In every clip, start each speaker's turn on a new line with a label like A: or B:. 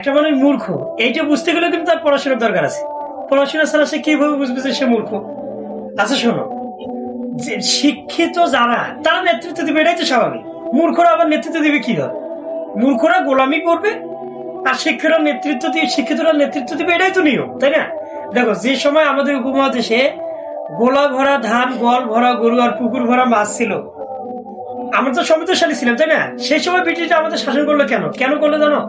A: একটা মানুষ মূর্খ, এইটা বুঝতে গেলে কিন্তু তার পড়াশোনার দরকার আছে। পড়াশোনা ছাড়া সে কীভাবে বুঝবে যে সে মূর্খ? আচ্ছা শোনো। যে শিক্ষিত যারা, তারা নেতৃত্ব দিবে, এটাই তো স্বাভাবিক। মূর্খরা আবার নেতৃত্ব দিবে কি হয় মূর্খরা গোলামি করবে, আর শিক্ষারা নেতৃত্ব দিয়ে, শিক্ষিতরা নেতৃত্ব দিবে, এটাই তো নিয়ম, তাই না? দেখো, যে সময় আমাদের উপমহাদেশে গোলা ভরা ধান গল ভরা গরু আর পুকুর ভরা মাছ ছিল, আমরা তো সমৃদ্ধশালী ছিলাম, তাই না? সেই সময় ব্রিটিশরা আমাদের শাসন করল কেন? কেন করল জানো?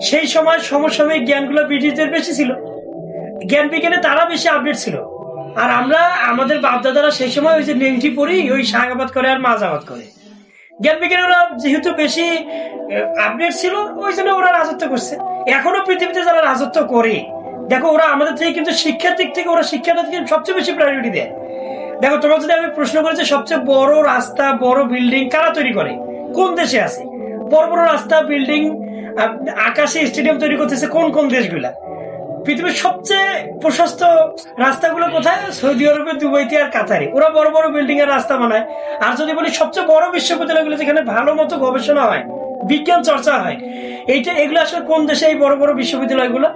A: সেই সময় সমসাময়িক জ্ঞানগুলো ব্রিটিশদের বেশি ছিল। জ্ঞান বিজ্ঞানে তারা বেশি আপডেট ছিল। আর আমরা, আমাদের বাপদাদারা সেই সময় ওই যে নেংটি পড়ি ওই শাক আবাদ করে আর মাছ আবাদ করে। জ্ঞান বিজ্ঞানীরা যেহেতু বেশি আপডেট ছিল, ওই জন্য ওরা রাজত্ব করছে। এখনও পৃথিবীতে যারা রাজত্ব করে, দেখো ওরা আমাদের থেকে কিন্তু শিক্ষার দিক থেকে ওরা শিক্ষাটা থেকে সবচেয়ে বেশি প্রায়োরিটি দেয়। দেখো তোমার যদি আমি প্রশ্ন করি যে সবচেয়ে বড় রাস্তা, বড় বিল্ডিং কারা তৈরি করে? কোন দেশে আছে? বড় বড় রাস্তা বিল্ডিং আকাশে স্টেডিয়াম তৈরি করতেছে কোন কোন দেশগুলা? পৃথিবীর সবচেয়ে প্রশস্ত রাস্তাগুলো কোথায়? সৌদি আরবে, দুবাইতে আর কাতারে। ওরা বড় বড় বিল্ডিং এর রাস্তা বানায়। আর যদি বলি সবচেয়ে বড় বিশ্ববিদ্যালয়গুলো যেখানে ভালো মতো গবেষণা হয়, বিজ্ঞান চর্চা হয়, এইটা এগুলো আসলে কোন দেশে এই বড় বড় বিশ্ববিদ্যালয়গুলো?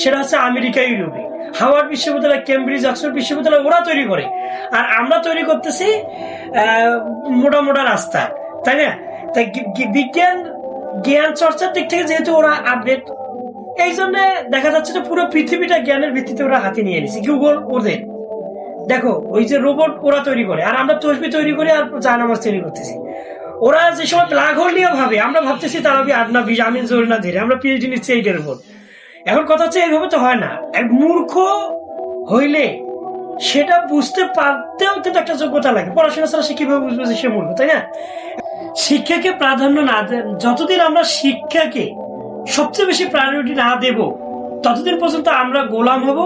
A: সেটা হচ্ছে আমেরিকা, ইউরোপে। হাওয়ার্ড বিশ্ববিদ্যালয়, কেমব্রিজ, অক্সফোর্ড বিশ্ববিদ্যালয়, ওরা তৈরি করে। আর আমরা তৈরি করতেছি মোটা মোটা রাস্তা। তাই না? তাই বিজ্ঞান জ্ঞান চর্চার দিক থেকে যেহেতু ওরা আপডেট এই জন্য দেখা যাচ্ছে যে পুরো পৃথিবীটা জ্ঞানের ভিত্তিতে ওরা হাতে নিয়ে নিছে গুগল ওদের। দেখো, ওই যে রোবট ওরা তৈরি করে, আর আমরা তসবি তৈরি করি আর জায়নামাজ তৈরি করতেছি। ওরা যে সময় ব্ল্যাক হোল নিয়ে ভাবে, আমরা ভাবতেছি তারা বি আট না বিশ আমি জোর না ধীরে আমরা পিএইচডি নিচ্ছি এইটার উপর। এখন কথা হচ্ছে এইভাবে তো হয় না। এক মূর্খ হইলে সেটা বুঝতে পারতেও কিন্তু একটা যোগ্যতা লাগে। পড়াশোনা ছাড়া সে কীভাবে বুঝবে যে সে মূর্খ, তাই না? শিক্ষাকে প্রাধান্য না যতদিন আমরা শিক্ষাকে সবচেয়ে বেশি প্রায়োরিটি না দেব, ততদিন পর্যন্ত আমরা গোলাম হব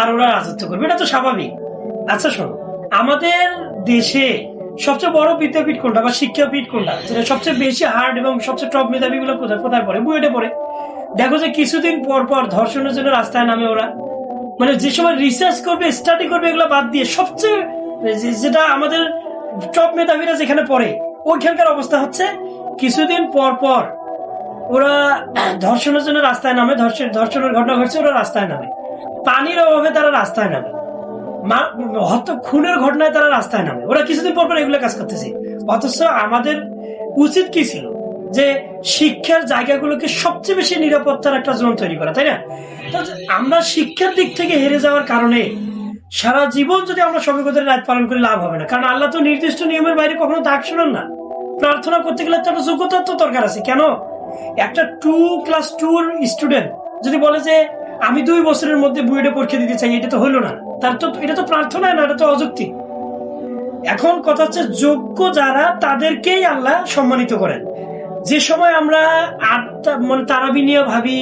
A: আর ওরা রাজত্ব করবে। এটা তো স্বাভাবিক। আচ্ছা শোনো। আমাদের দেশে সবচেয়ে বড় বিদ্যাপীঠ কোনটা বা শিক্ষাপীঠ কোনটা? যেটা সবচেয়ে বেশি হার্ড এবং সবচেয়ে টপ মেধাবী গুলো কোথায়? কোথায় পড়ে? বুয়েটে পড়ে। দেখো যে কিছুদিন পর পর ধর্ষণের জন্য রাস্তায় নামে ওরা। মানে যে সময় রিসার্চ করবে স্টাডি করবে, এগুলো বাদ দিয়ে সবচেয়ে যেটা আমাদের টপ মেধাবীরা যেখানে পড়ে ওইখানকার অবস্থা হচ্ছে, কিছুদিন পর পর ওরা ধর্ষণের জন্য রাস্তায় নামে, ধর্ষণ, ধর্ষণের ঘটনা ঘটছে, ওরা রাস্তায় নামে। পানির অভাবে তারা রাস্তায় নামে। খুনের ঘটনায় তারা রাস্তায় নামে। ওরা কিছুদিন পর পর এগুলো কাজ করতেছে। অথচ আমাদের উচিত কি ছিল? যে শিক্ষার জায়গাগুলোকে সবচেয়ে বেশি নিরাপত্তার একটা জোন তৈরি করা, তাই না? আমরা শিক্ষার দিক থেকে হেরে যাওয়ার কারণে সারা জীবন যদি আমরা সবিকতের রাত পালন করে, লাভ হবে না। কারণ আল্লাহ তো নির্দিষ্ট নিয়মের বাইরে কখনো দাগ শোনেন না। প্রার্থনা করতে গেলে তো একটা যোগ্যতার তো দরকার আছে। কেন? একটা টু ক্লাস টুর স্টুডেন্ট যদি বলে যে, আমি দুই বছরের মধ্যে বুয়েটে পরীক্ষা দিতে চাই, এটা তো হলো না। তার তো, এটা তো প্রার্থনা না, এটা তো অযুক্তি এখন কথা হচ্ছে, যোগ্য যারা, তাদেরকেই আল্লাহ সম্মানিত করেন। যে সময় আমরা আটটা মানে তারাবি নিয়ে ভাবি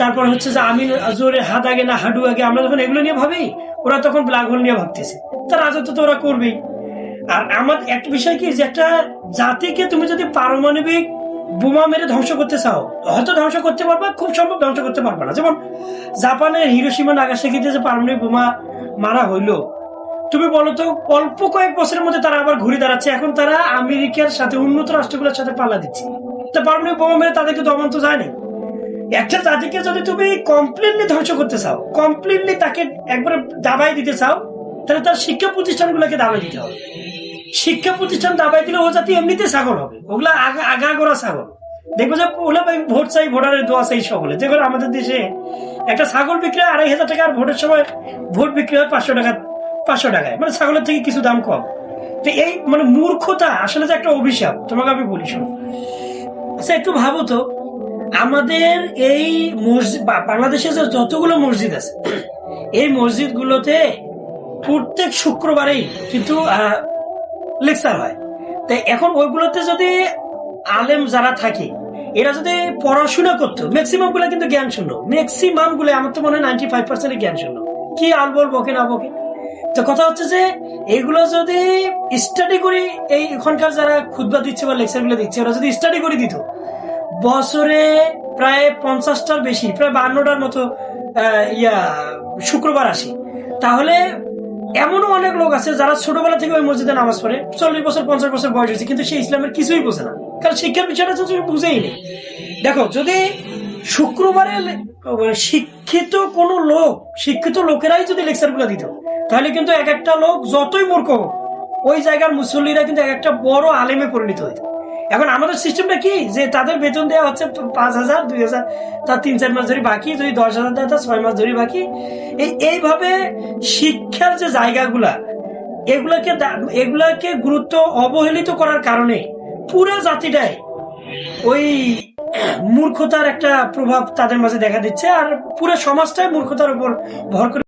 A: তারপর হচ্ছে যে আমি জোরে হাত আগে না হাডু আগে, আমরা যখন এগুলো নিয়ে ভাবি, ওরা তখন ব্ল্যাক হোল নিয়ে ভাবতেছে। তার রাজত্ব তো ওরা করবেই। আর আমার একটা বিষয় কি, যে একটা জাতিকে তুমি যদি পারমাণবিক বোমা মেরে ধ্বংস করতে চাও, হয়তো ধ্বংস করতে পারবা, খুব সম্ভব ধ্বংস করতে পারবা না। যেমন জাপানের হিরোসীমা নাগাসাকিতে যে পারমাণবিক বোমা মারা হইল তুমি বলো তো, অল্প কয়েক বছরের মধ্যে তারা আবার ঘুরে দাঁড়াচ্ছে। এখন তারা আমেরিকার সাথে উন্নত রাষ্ট্রগুলোর সাথে পাল্লা দিচ্ছে। তা পারমাণবিক বোমা মেরে তাদেরকে দমন তো যায় একটা জাতিকে যদি তুমি কমপ্লিটলি ধ্বংস করতে চাও কমপ্লিটলি তাকে একবারে দাবাই দিতে চাও, তাহলে তার শিক্ষা প্রতিষ্ঠানগুলোকে দাবাই দিতে হবে। শিক্ষা প্রতিষ্ঠান দাবাই দিলে ও জাতি এমনিতে ছাগল হবে। ওগুলা আগা, আগাগোড়া ছাগল। দেখব যে ওগুলা ভোট চাই, ভোটারের দোয়া চাই সকলে। যেগুলো আমাদের দেশে একটা ছাগল বিক্রি আড়াই হাজার টাকা আর ভোটের সময় ভোট বিক্রি হয় পাঁচশো টাকা পাঁচশো টাকায়। মানে ছাগলের থেকে কিছু দাম কম। তো এই মানে মূর্খতা আসলে যে একটা অভিশাপ। তোমাকে আমি বলি, শোনো। আচ্ছা একটু ভাবো তো। আমাদের এই মসজিদ বাংলাদেশে যে যতগুলো মসজিদ আছে, এই মসজিদগুলোতে প্রত্যেক শুক্রবারেই কিন্তু লেকচার হয়। তাই এখন ওইগুলোতে যদি আলেম যারা থাকে, এরা যদি পড়াশোনা করতো ম্যাক্সিমামগুলো কিন্তু জ্ঞান শূন্য ম্যাক্সিমামগুলো, আমার তো মনে হয় নাইনটি ফাইভ পার্সেন্ট জ্ঞান শূন্য কি আলবল বকে না বকে তো কথা হচ্ছে যে এগুলো যদি স্টাডি করি, এই এখনকার যারা খুদবা দিচ্ছে বা লেকচারগুলো দিচ্ছে, ওরা যদি স্টাডি করে দিত, বছরে প্রায় পঞ্চাশটার বেশি, প্রায় বান্নটার মতো ইয়া, শুক্রবার আসি। তাহলে এমনও অনেক লোক আছে যারা ছোটবেলা থেকে ওই মসজিদে নামাজ পড়ে, চল্লিশ বছর, পঞ্চাশ বছর বয়স হয়েছে, কিন্তু সে ইসলামের কিছুই বোঝে না। কারণ শিক্ষার বিষয়টা বুঝেই নেই দেখো, যদি শুক্রবারে মানে শিক্ষিত কোন লোক, শিক্ষিত লোকেরাই যদি লেকচারগুলো দিত, তাহলে কিন্তু এক একটা লোক যতই মূর্খ হোক, ওই জায়গার মুসল্লিরা কিন্তু এক একটা বড় আলেমে পরিণত হইত এখন আমাদের সিস্টেমটা কি? যে তাদের বেতন দেওয়া হচ্ছে পাঁচ হাজার, দুই হাজার, তার তিন চার মাস ধরে বাকি, যদি দশ হাজার দেয় ছয় মাস ধরে বাকি। এই, এইভাবে শিক্ষার যে জায়গাগুলা, এগুলাকে এগুলাকে গুরুত্ব অবহেলিত করার কারণে পুরো জাতিটাই ওই মূর্খতার একটা প্রভাব তাদের মাঝে দেখা দিচ্ছে আর পুরো সমাজটাই মূর্খতার উপর ভর করে